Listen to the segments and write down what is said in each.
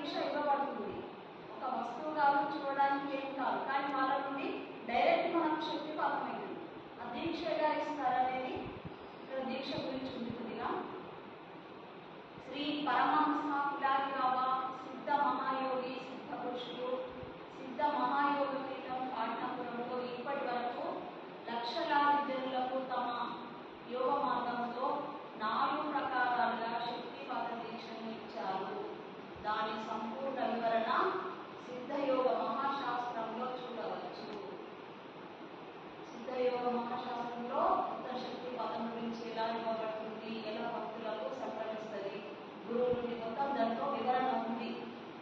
దీక్ష ఇవ్వబడుతుంది. ఒక వస్తువు కాదు చూడడానికి ఏం కాదు. కానీ వాళ్ళ నుండి డైరెక్ట్ మనకు శక్తిపాతమైంది ఆ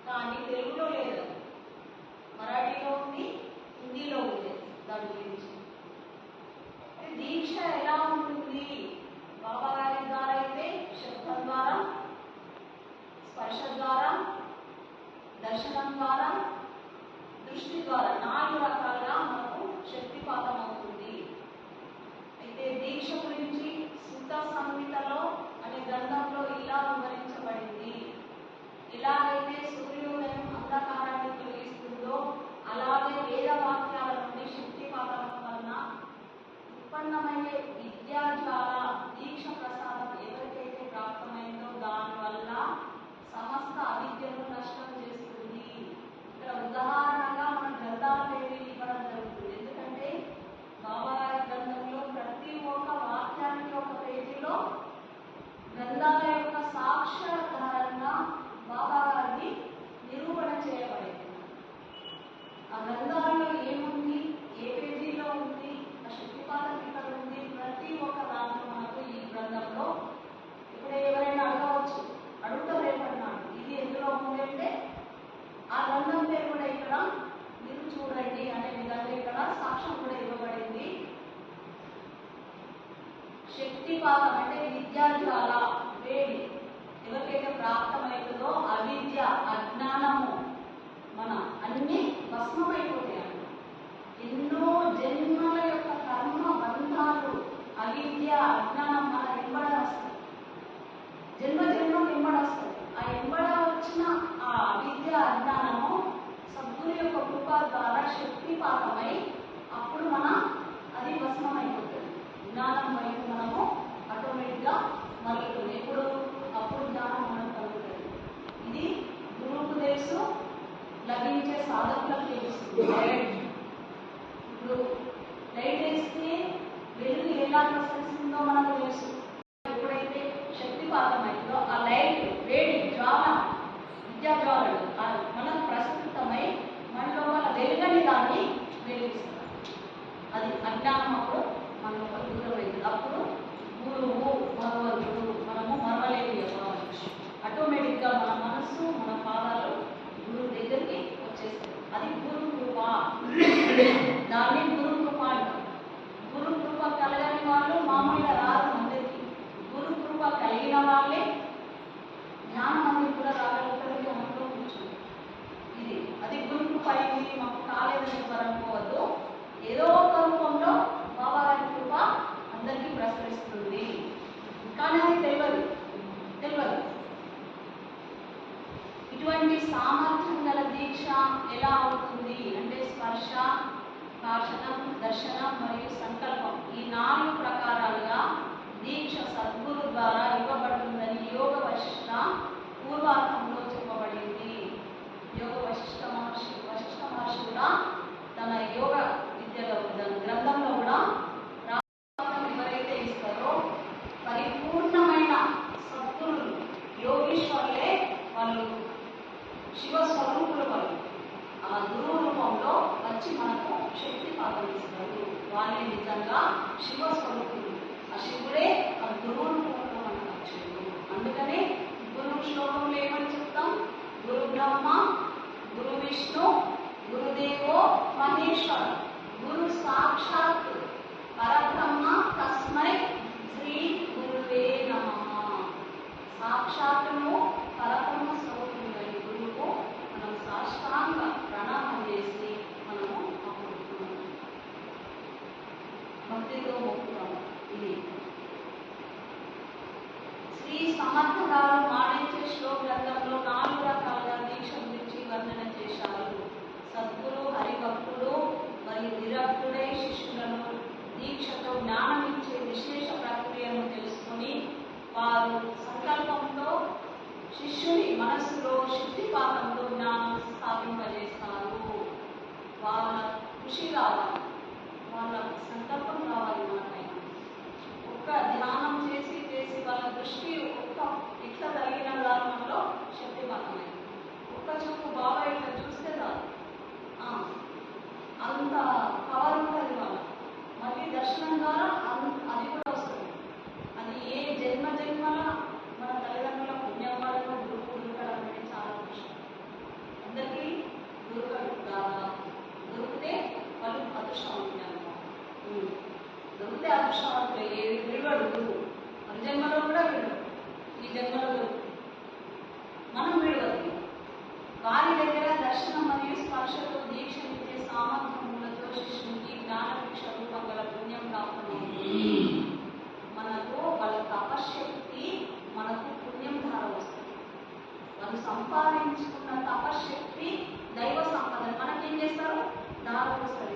కానీ తెలుగులో లేదు. మరాఠీలో ఉంది హిందీలో ఉంది దాని గురించి. దీక్ష ఎలా ఉంటుంది? బాబా గారి ద్వారా అయితే శబ్దం ద్వారా స్పర్శ ద్వారా దర్శనం ద్వారా దృష్టి ద్వారా నాలుగు రకాల అంటే విద్యాజ్వాల వేడి ఎవరికైతే ప్రాప్తమవుతుందో అవిద్య అజ్ఞానము మన అన్ని భస్మమైపోతాయి అన్నమాట. ఎన్నో జన్మల యొక్క కర్మ బంధాలు అవిద్య అజ్ఞానం మన వెంబడ వస్తాయి. జన్మ జన్మ వెంబడ వస్తాయి. ఆ వెంబడ వచ్చిన ఆ అవిద్య అజ్ఞానము సద్గురు యొక్క కృప ద్వారా శక్తిపాతమై అప్పుడు మన అది భస్మమైపోతుంది. జ్ఞానం వైపు మనము ఆటోమేటిక్గా మరుగుతుంది ఎప్పుడు అప్పుడు జ్ఞానం మనకు కలుగుతుంది. ఇది గురువుకు లభించే సాధకులకు తెలుస్తుంది. డైరెక్ట్ ఇప్పుడు లైట్ వేస్తే వెలుగు ఎలా ప్రసరిస్తుందో మనకు తెలుసు. ఎప్పుడైతే శక్తిపాతమైందో ఆ లైట్ వేడి జ్వాల విద్యా జ్వాలలు మనకు ప్రస్తుతమై మన లోపల వెలుగని దాన్ని వెలిగిస్తాం అది అజ్ఞానం అప్పుడు మన లోపల దూరం అవుతుంది అప్పుడు గురువు భగవంతుడు మనము మరవలేని చెప్పవచ్చు ఆటోమేటిక్గా మన మనస్సు మన పాదాలు గురువు దగ్గరికి వచ్చేస్తాయి. అది గురు కృప దాన్ని గురు కృప అంటారు గురు కృప కలగని వాళ్ళు మామూలుగా రారు అందరికి గురు కృప కలిగిన వాళ్ళే జ్ఞానం అనేది కూడా రాగలుగుతారు మనలో కూర్చుంది ఇది అది గురు కృప అయింది మాకు కాలేదని ఎవరు అనుకోవద్దు ఏదో ఒక రూపంలో బాబా గారి కృప అందరికీ ప్రసరిస్తుంది కానీ అది తెలియదు తెలియదు ఇటువంటి సామర్థ్యం గల దీక్ష ఎలా అవుతుంది అంటే స్పర్శ భాషణం దర్శనం మరియు సంకల్పం. ఈ నాలుగు ప్రకారాలుగా దీక్ష సద్గురు ద్వారా ఇవ్వబడుతుందని యోగ వశిష్ట పూర్వార్థంలో చెప్పబడింది. యోగ వశిష్ట మహర్షి వశిష్ట మహర్షి కూడా తన యోగ విద్యలో తన గ్రంథంలో కూడా ఎవరైతే ఇస్తారో పరిపూర్ణమైన సద్గురులు యోగీశ్వరులే వాళ్ళు శివ స్వరూపులు వాళ్ళు. గురువు రూపంలో వచ్చి మనకు శక్తి పాటిస్తారు వాళ్ళే నిజంగా శివ స్వరూపులు ఆ శివుడే ఆ గురువు రూపంలో మనకు వచ్చాడు. అందుకనే గురు శ్లోకంలో ఏమని చెప్తాం? గురు బ్రహ్మ గురు విష్ణు గురుదేవో మహేశ్వర గురు సాక్షాత్ వారు సంకల్పంతో శిష్యుని మనస్సులో శుద్ధిపాతంతో జ్ఞానం స్థాపింపజేస్తారు. వాళ్ళ కృషి కావాలి వాళ్ళ సంకల్పం కావాలి మనపైన ఒక్క ధ్యానం చేసి చేసి వాళ్ళ దృష్టి ఒక్క ఇట్లా కలిగిన మనలో శక్తిపాతమైంది ఒక్క చూపు బాగా ఇట్లా చూస్తే చాలు ఆ, అంత పవర్ ఉంటుంది వాళ్ళ మళ్ళీ దర్శనం ద్వారా అన్- అది కూడా వస్తుంది అది ఏ జన్మ జన్మల మన తల్లిదండ్రుల పుణ్యం వల్ల గురువు దొరకడం అనేది చాలా కష్టం అందరికీ దొరకడు దాదాపు దొరికితే వాళ్ళు అదృష్టవంతులు అన్నమాట ఉమ్. దొరికితే అదృష్టవంతులు ఏ విలువడు గురువు మన జన్మలో కూడా విలువడు ఈ జన్మలో దొరుకుతుంది మనం విడవదు వారి దగ్గర దర్శనం మరియు స్పర్శతో దీక్షనిచ్చే సామర్థ్యములతో శిష్యునికి జ్ఞాన భిక్ష రూపం గల పుణ్యం ప్రాప్తమవుతుంది మనలో వాళ్ళ తపశక్తి మనకు పుణ్యం ధార వస్తుంది. వాళ్ళు సంపాదించుకున్న తపశక్తి దైవ సంపద. మనకేం చేస్తారు? ధార వస్తుంది.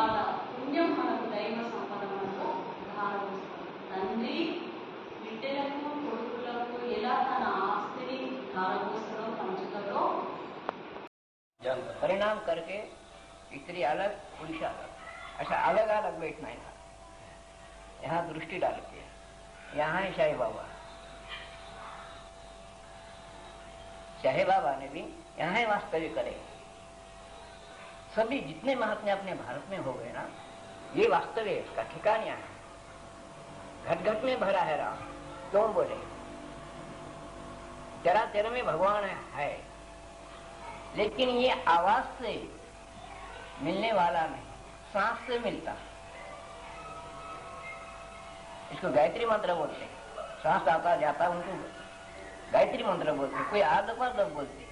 పుణ్యం వాళ్ళ పుణ్యం మనకు దైవ సంపద మనకు ధారవస్తుంది తండ్రి బిడ్డలకు కొడుకులకు ఎలా తన ఆస్తిని ధారపోస్తాడో పంచుతాడో जानता परिणाम करके स्त्री अलग पुरुष अलग ऐसा अलग अलग बैठना है यहाँ दृष्टि डाल के यहाँ है शाही बाबा शाही बाबा ने भी यहाँ है वास्तविक करे सभी जितने महात्मा अपने भारत में हो गए ना, ये वास्तव है, इसका ठिकान यहाँ है। घट घट में भरा है राम, क्यों बोले? तेरा तेरे में भगवान है। लेकिन ये आवाज़ से मिलने वाला नहीं, सांस से मिलता। इसको गायत्री मंत्र बोलते। सांस आता जाता उनको। गायत्री मंत्र बोलते कोई आध पर बोलते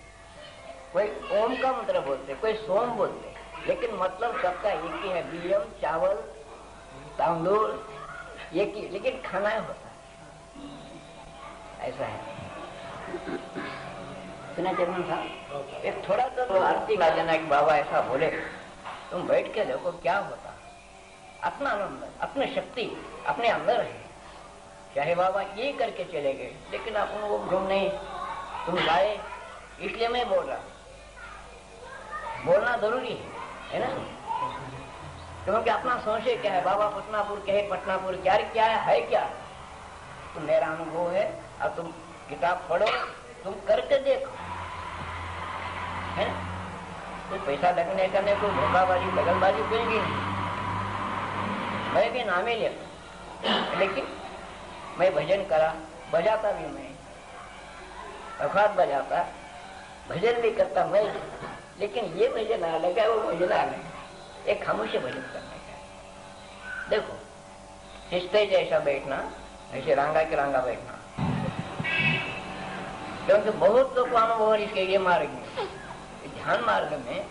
कोई ओम का मंत्र बोलते कोई सोम बोलते लेकिन मतलब सबका एक ही है बियम चावल, तांदूल, एक ही, लेकिन खाना है होता है। ऐसा है। सुना चरण साहब? एक थोड़ा तो आरती का जनक बाबा ऐसा बोले, तुम बैठ के देखो क्या होता अपना आनंद, अपनी शक्ति, अपने अंदर है। चाहे बाबा ये करके चले गए, लेकिन आप वो घूम नहीं। तुम गाए इसलिए मैं बोल रहा बोलना ज़रूरी है। है ना? क्योंकि अपना संशय क्या है? बाबा पटनापुर कहे पटनापुर क्या क्या है, है क्या? तो मेरा अनुभव है अब तुम किताब पढ़ो तुम करके देखो। है ना? कोई पैसा लगने करने कोई धोखाबाजी बगलबाजी कोई भी नहीं। मैं भी नामे लेता लेकिन मैं भजन करा बजाता भी मैं। अखात बजाता भजन भी करता मैं। लेकिन ये मुझे ना लगा, वो मुझे ना लगा। एक खामोश भजन करने का। देखो शिस्ते जैसा बैठना, ऐसे रंगा के रंगा बैठना। क्योंकि बहुत लोग अनुभव इसके ये मार्ग। में ध्यान मार्ग में